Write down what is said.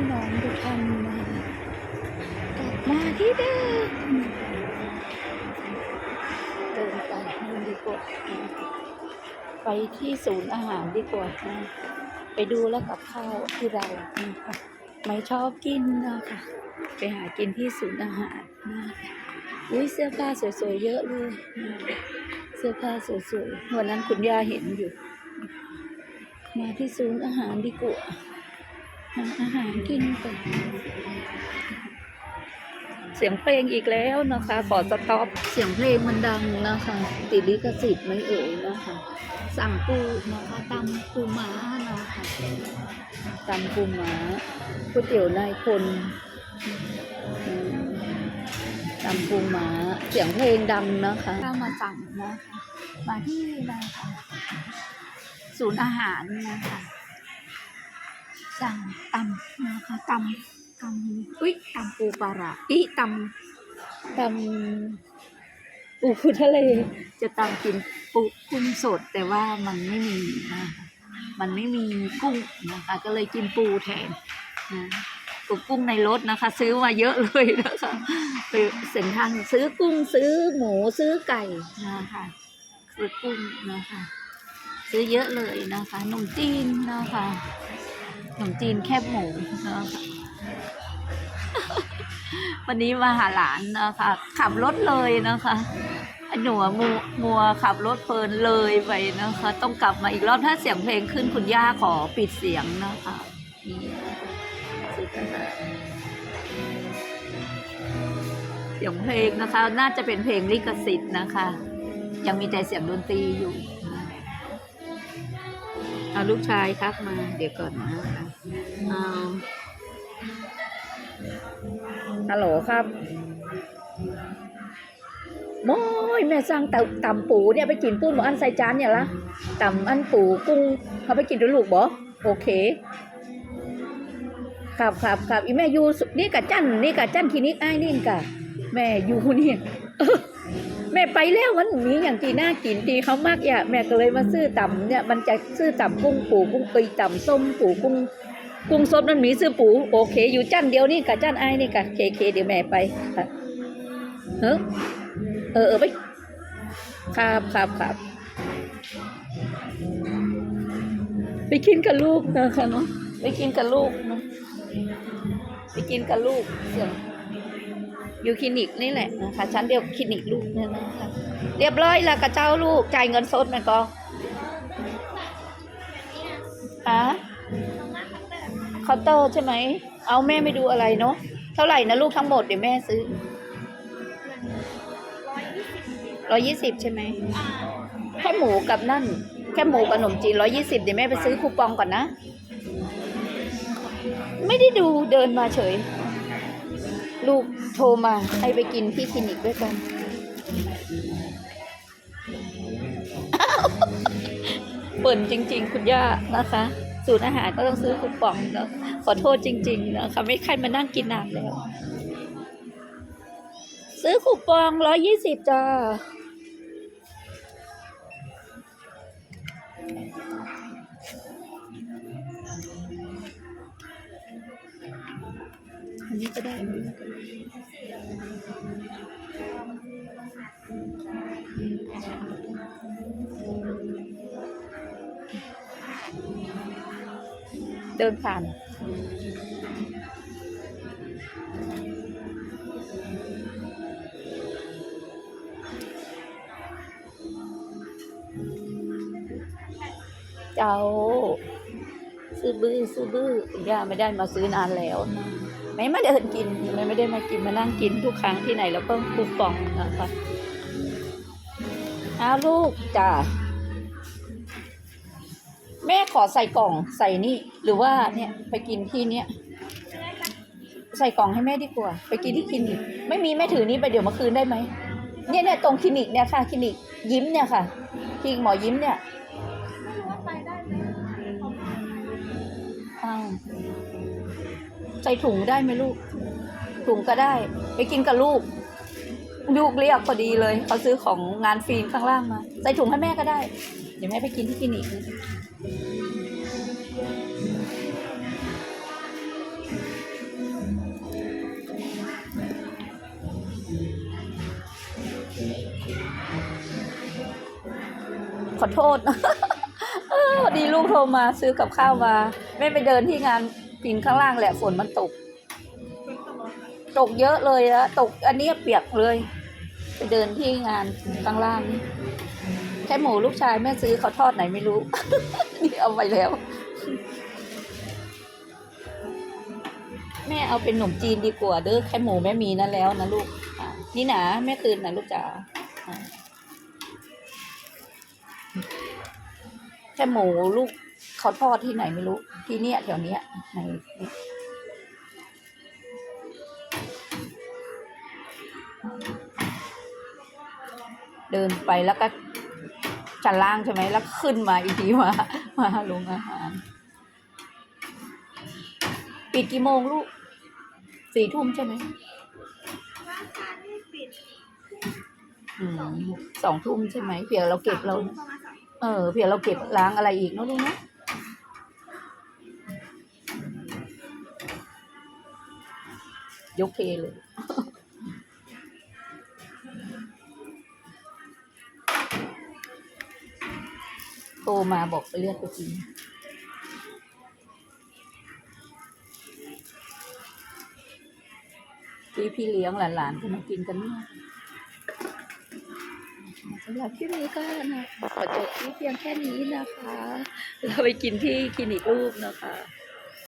พี่น้องทุกท่านนะคะกลับมาที่เดิมเดินไปนู่นดีกว่าไปที่ศูนย์อาหารดีกว่านะไปดูแล้วกับข้าวที่เรานะคะไม่ชอบกินนะคะไปหากินที่ศูนย์อาหารนะคะอุ้ยเสื้อผ้าสวยๆเยอะเลยเสื้อผ้าสวยๆวันนั้นคุณย่าเห็นอยู่ มาที่ศูนย์อาหารดีกว่า หาอาหารกินกันเสียงเพลงอีกแล้วนะคะขอสต็อปเสียงเพลงมันดังนะคะ ติดลิขสิทธิ์ไหม่เอ่ยนะคะ สั่งปูนะคะตำปูม้านะคะตำปูม้าก๋วยเตี๋ยวนายคนอืมตำปูม้าเสียงเพลงดังนะคะถ้ามาสั่งนะคะมาที่นะคะศูนย์อาหารนะคะ สั่งตำนะคะตำตำอุ้ยตำปูปลาร้าอีตำตำปูทะเล จะตำกินปูกุ้งสดแต่ว่ามันไม่มีนะคะมันไม่มีกุ้งนะคะ ก็เลยกินปูแทนนะปูกุ้งในรถนะคะ ซื้อมาเยอะเลยนะคะไปเซ็นทรัลซื้อกุ้งซื้อหมูซื้อไก่นะคะซื้อกุ้งนะคะ ซื้อเยอะเลยนะคะขนมจีนนะคะข นมจีนแคบหมูนะคะวันนี้มาหาหลานนะคะ ขับรถเลยนะคะหนูมัวมัวขับรถเพลินเลยไปนะคะ ต้องกลับมาอีกรอบถ้าเสียงเพลงขึ้นคุณย่าขอปิดเสียงนะคะเสียงเพลงนะคะ น่าจะเป็นเพลงลิขสิทธิ์นะคะ ยังมีแต่เสียงดนตรีอยู่ เอาลูกชายทักมา เดี๋ยวก่อนนะคะเอาฮัลโหลครับโม้ยแม่สั่งตำตำปูเนี่ยไปกินปุ้นหมออันใส่จานเนี่ยละต่ำอันปูกุ้งเขาไปกินด้วยลูกบ่โอเคครับครับครับอีแม่อยู่นี่กะจันนี่กะจันคลินิกไอ้นี่กะแม่อยู่นี่ แม่ไปแล้วมันมีอย่างที่น่ากินที่เขามากอย่าแม่ก็เลยมาซื้อต่ำเนี่ยมันจะซื้อต่ำกุ้งปูกุ้งปีต่ำส้มปูกุ้งกุ้งสดมันมีซื้อปูโอเค อยู่จันเดียวนี่กับจันไอ้นี่กับเคเคเดี๋ยวแม่ไปค่ะเออเออเออไปครับครับครับไปกินกับลูกนะคะเนาะไปกินกับลูกเนาะไปกินกับลูกเสียง อยู่คลินิกนี่แหละนะคะชั้นเดียวคลินิกลูกเนี่ยนะคะเรียบร้อยแล้วกับเจ้าลูกจ่ายเงินสดไหมก็ฮะเคาน์เตอร์ใช่ไหม เอาแม่ไม่ดูอะไรเนาะเท่าไหร่นะลูกทั้งหมดเดี๋ยวแม่ซื้อร้อยยี่สิบใช่ไหมแค่หมูกับนั่น แค่หมูกับขนมจีนร้อยยี่สิบเดี๋ยวแม่ไปซื้อคูปองก่อนนะ ไม่ได้ดูเดินมาเฉย ลูกโทรมาให้ไปกินที่คลินิกด้วยกันเปิ่นจริง ๆ คุณย่านะคะสูตรอาหารก็ต้องซื้อคูปองเนาะขอโทษจริง ๆ นะคะไม่ใครมานั่งกินนานแล้ว ซื้อคูปองร้อยยี่สิบจ้า นี้ก็ได้อันนี้ก็ได้เดินผ่านเจ้า ซื้อบื้อซื้อบื้อย่าไม่ได้มาซื้อนานแล้วนะ ไม่มาเดินกินไม่ไม่ได้มากินมานั่งกินทุกครั้งที่ไหนแล้วก็คูปองนะคะเอาลูกจ้าแม่ขอใส่กล่องใส่นี่ หรือว่าเนี่ยไปกินที่เนี้ยใส่กล่องให้แม่ดีกว่า ไปกินที่คลินิกไม่มีแม่ถือนี้ไปเดี๋ยวมาคืนได้ไหมเนี่ยเนี่ยตรงคลินิกเนี่ยค่ะคลินิกยิ้มเนี่ยค่ะคลินิกหมอยิ้มเนี่ย ใส่ถุงได้ไหมลูก ถุงก็ได้ ไปกินกับลูก ลูกเรียกพอดีเลยเขาซื้อของงานฟิล์มข้างล่างมา ใส่ถุงให้แม่ก็ได้ เดี๋ยวแม่ไปกินที่คลินิกขอโทษนะดีลูกโทรมาซื้อกับข้าวมา แม่ไปเดินที่งาน ปีนข้างล่างแหละฝนมันตก ตกเยอะเลยอะตกอันนี้เปียกเลย ไปเดินที่งานข้างล่างนี่แค่หมูลูกชายแม่ซื้อเขาทอดไหนไม่รู้ นี่เอาไปแล้ว แม่เอาเป็นขนมจีนดีกว่าเด้อแค่หมูแม่มีนั่นแล้วนะลูกอะนี่นะแม่คืนนะลูกจ๋าอะแค่หมูลูก เขาทอดที่ไหนไม่รู้ ที่เนี้ยแถวเนี้ยในนี่เดินไปแล้วก็ชั้นล่างใช่ไหมแล้วขึ้นมาอีกทีมา มาลงอาหาร ปิดกี่โมงลูกสี่ทุ่มใช่ไหมร้านค้าที่ปิดอืมสองทุ่มใช่ไหมเผื่อเราเก็บเราประมาณสองเออเผื่อเราเก็บล้างอะไรอีกเนอะลูกนะ ยกเทเลย โทรมาบอกไปเลือกไปกินพี่พี่เลี้ยงหลานๆก็มากินกันเนี่ยสำหรับคลิปนี้ก็นะขอจบที่เพียงแค่นี้นะคะ เราไปกินที่คลินิกรูปนะคะ